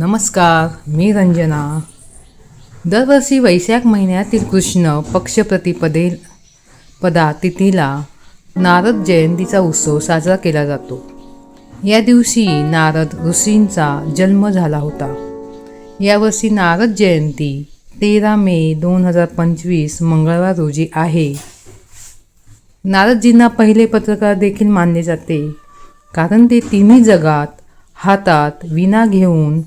नमस्कार मी रंजना. दरवर्षी वैशाख महिन्यातील कृष्ण पक्षप्रतिपदे पदा तिथीला नारद जयंतीचा उत्सव साजरा केला जातो. या दिवशी नारद ऋषींचा जन्म झाला होता. यावर्षी नारद जयंती तेरा मे दोन हजार पंचवीस मंगळवार रोजी आहे. नारदजींना पहिले पत्रकार देखील मानले जाते कारण ते तिन्ही जगात हातात विना घेऊन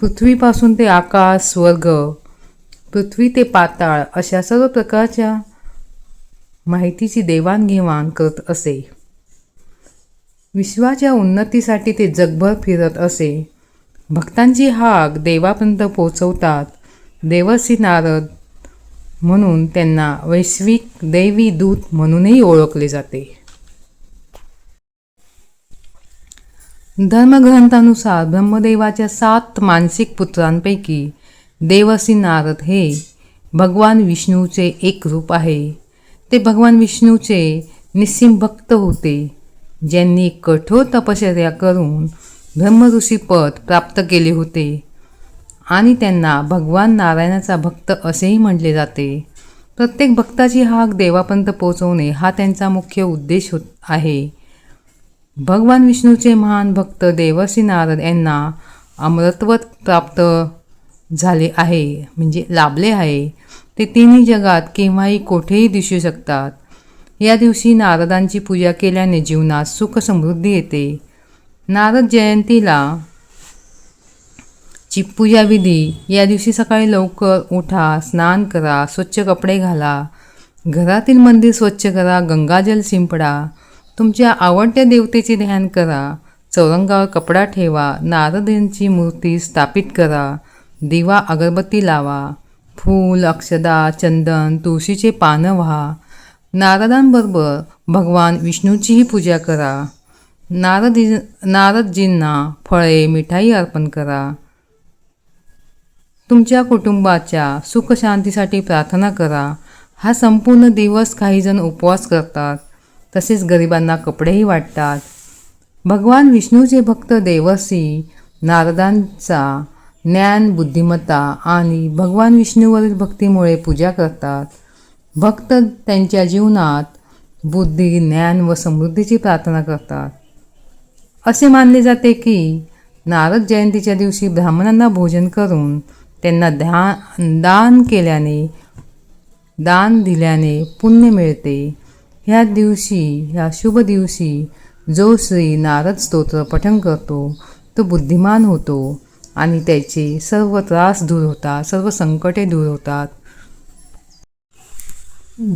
पृथ्वीपासून ते आकाश स्वर्ग पृथ्वी ते पाताळ अशा सर्व प्रकारच्या माहितीची देवाणघेवाण करत असे. विश्वाच्या उन्नतीसाठी ते जगभर फिरत असे. भक्तांची हाक देवापर्यंत पोचवतात देवसी नारद म्हणून त्यांना वैश्विक दैवी दूत म्हणूनही ओळखले जाते. धर्मग्रंथानुसार ब्रह्मदेवाच्या सात मानसिक पुत्रांपैकी देवसी नारद हे भगवान विष्णूचे एक रूप आहे. ते भगवान विष्णूचे निस्सिम भक्त होते ज्यांनी कठोर तपश्चर्या करून ब्रह्मऋषीपद प्राप्त केले होते आणि त्यांना भगवान नारायणाचा भक्त असेही म्हटले जाते. प्रत्येक भक्ताची हाक देवापर्यंत पोचवणे हा त्यांचा मुख्य उद्देश होत आहे. भगवान विष्णूचे महान भक्त देवसी नारद यांना अमृतत्व प्राप्त झाले आहे म्हणजे लाभले आहे. ते तिन्ही जगात केव्हाही कोठेही दिसू शकतात. या दिवशी नारदांची पूजा केल्याने जीवनात सुख समृद्धी येते. नारद जयंतीला ची पूजाविधी या दिवशी सकाळी लवकर उठा स्नान करा स्वच्छ कपडे घाला घरातील मंदिर स्वच्छ करा गंगाजल शिंपडा तुमच्या आवडत्या देवतेचे ध्यान करा. चौरंगावर कपडा ठेवा. नारद यांची मूर्ती स्थापित करा. दिवा अगरबत्ती लावा. फूल अक्षदा चंदन तुळशीचे पानं व्हा. नारदांबरोबर भगवान विष्णूचीही पूजा करा. नारद नारदजींना फळे मिठाई अर्पण करा. तुमच्या कुटुंबाच्या सुखशांतीसाठी प्रार्थना करा. हा संपूर्ण दिवस काहीजण उपवास करतात. तसेच गरिबांना कपडेही वाटतात. भगवान विष्णूचे भक्त देवसी नारदांचा ज्ञान बुद्धिमत्ता आणि भगवान विष्णूवरील भक्तीमुळे पूजा करतात. भक्त त्यांच्या जीवनात बुद्धी ज्ञान व समृद्धीची प्रार्थना करतात. असे मानले जाते की नारद जयंतीच्या दिवशी ब्राह्मणांना भोजन करून त्यांना ध्यान दान केल्याने दान दिल्याने पुण्य मिळते. ह्या दिवशी ह्या शुभ दिवशी जो श्री नारद स्तोत्र पठन करतो तो बुद्धिमान होतो आणि त्याचे सर्व त्रास दूर होतात सर्व संकटे दूर होतात.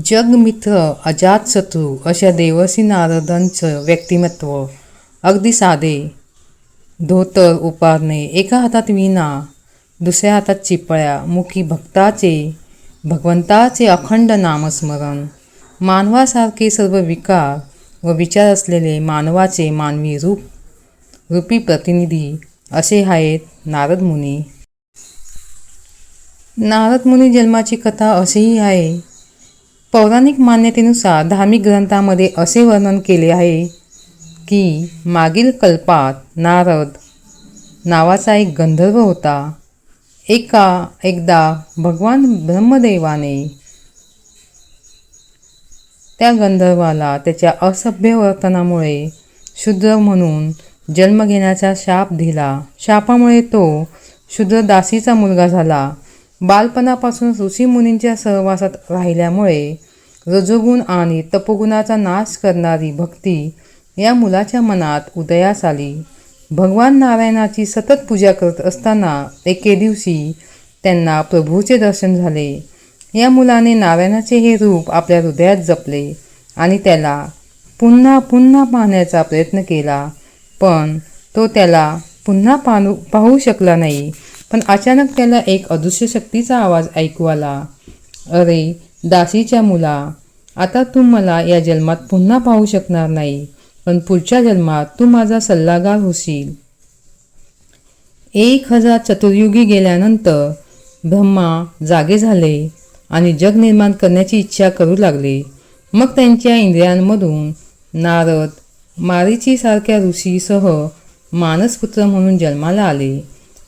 जगमित्र अजातशत्रू अशा देवसी नारदांचं व्यक्तिमत्व अगदी साधे. धोतर उपारणे एका हातात विणा दुसऱ्या हातात चिपळ्या मुखी भक्ताचे भगवंताचे अखंड नामस्मरण. मानवासारखे सर्व विकार व विचार असलेले मानवाचे मानवी रूप रूपी प्रतिनिधी असे आहेत नारद मुनी. नारद मुनी जन्माची कथा अशीही आहे. पौराणिक मान्यतेनुसार धार्मिक ग्रंथामध्ये असे वर्णन केले आहे की मागील कल्पात नारद नावाचा एक गंधर्व होता. एका एकदा भगवान ब्रह्मदेवाने त्या गंधर्वाला त्याच्या असभ्य वर्तनामुळे शूद्र म्हणून जन्म घेण्याचा शाप दिला. शापामुळे तो शूद्र दासीचा मुलगा झाला. बालपणापासून ऋषीमुनींच्या सहवासात राहिल्यामुळे रजोगुण आणि तपोगुणाचा नाश करणारी भक्ती या मुलाच्या मनात उदयास आली. भगवान नारायणाची सतत पूजा करत असताना एके दिवशी त्यांना प्रभूचे दर्शन झाले. या मुलाने नारायणाचे हे रूप आपल्या हृदयात जपले आणि त्याला पुन्हा पुन्हा पाहण्याचा प्रयत्न केला. पण तो त्याला पुन्हा पाहू पाहू शकला नाही. पण अचानक त्याला एक अदृश्य शक्तीचा आवाज ऐकू आला. अरे दासीच्या मुला आता तू मला या जन्मात पुन्हा पाहू शकणार नाही पण पुढच्या जन्मात तू माझा सल्लागार होशील. एक हजार चतुर्युगी गेल्यानंतर ब्रह्मा जागे झाले. आणि जग निर्माण करण्याची इच्छा करू लागले. मग त्यांच्या इंद्रियांमधून नारद मारीचीसारख्या ऋषीसह मानसपुत्र म्हणून जन्माला आले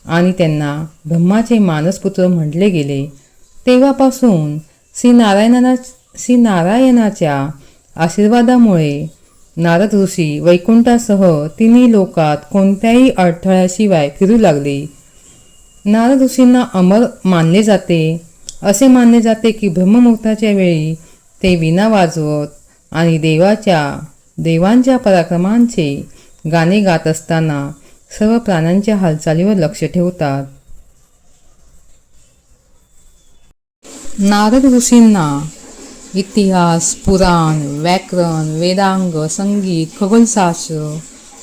आणि त्यांना ब्रह्माचे मानसपुत्र म्हटले गेले. तेव्हापासून श्री नारायणाला श्री नारायणाच्या आशीर्वादामुळे नारद ऋषी वैकुंठासह तिन्ही लोकात कोणत्याही अडथळ्याशिवाय फिरू लागले. नारद ऋषींना अमर मानले जाते. असे मानले जाते की ब्रह्ममुहूर्ताच्या वेळी ते विना वाजवत आणि देवाच्या देवांच्या पराक्रमांचे गाणे गात असताना सर्व प्राण्यांच्या हालचालीवर लक्ष ठेवतात. नारद ऋषींना इतिहास पुराण व्याकरण वेदांग संगीत खगोलशास्त्र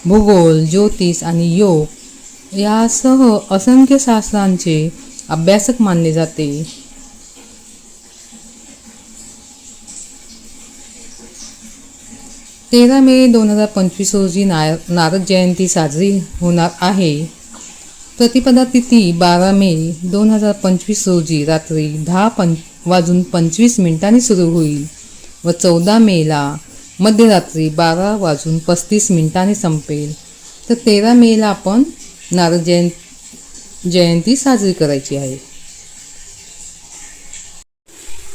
भूगोल ज्योतिष आणि योग यासह असंख्य शास्त्रांचे अभ्यासक मानले जाते. तेरा मे दोन हजार पंचवीस रोजी नार नारद जयंती साजरी होणार आहे. प्रतिपदा तिथी बारा मे दोन हजार पंचवीस रोजी रात्री दहा पं वाजून पंचवीस मिनिटांनी सुरू होईल व चौदा मेला मध्यरात्री बारा वाजून पस्तीस मिनिटांनी संपेल. तर तेरा मेला आपण नारद जयं जयंती साजरी करायची आहे.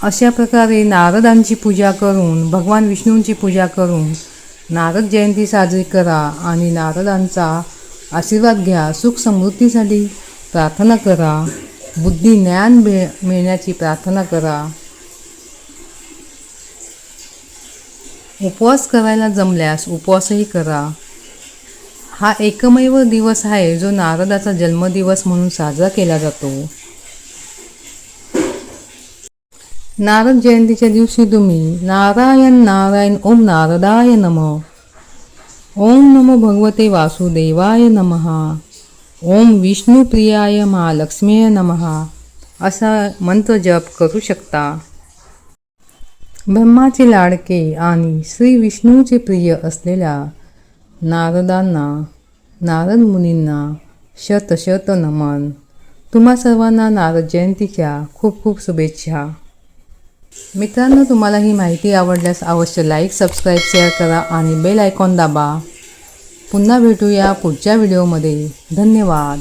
अशा प्रकारे नारदांची पूजा करून भगवान विष्णूंची पूजा करून नारद जयंती साजरी करा आणि नारदांचा आशीर्वाद घ्या सुख समृद्धीसाठी प्रार्थना करा बुद्धी ज्ञान मिळ मिळण्याची प्रार्थना करा. उपवास करायला जमल्यास उपवासही करा. हा एकमेव दिवस आहे जो नारदाचा जन्मदिवस म्हणून साजरा केला जातो. नारद जयंतीच्या दिवशी तुम्ही नारायण नारायण ओम नारदाय नम ओम नमो भगवते वासुदेवाय नमः ओम विष्णुप्रियाय महालक्ष्मीय नमः असा मंत्र जप करू शकता ब्रह्माचे लाडके आणि श्री विष्णूचे प्रिय असलेल्या नारदांना नारद मुनींना शत नमन तुम्हा सर्वांना नारद जयंतीच्या खूप खूप शुभेच्छा मित्रांनो तुम्हाला ही माहिती आवडल्यास अवश्य लाईक सबस्क्राईब शेअर करा आणि बेल आयकॉन दाबा. पुन्हा भेटूया पुढच्या व्हिडिओमध्ये धन्यवाद.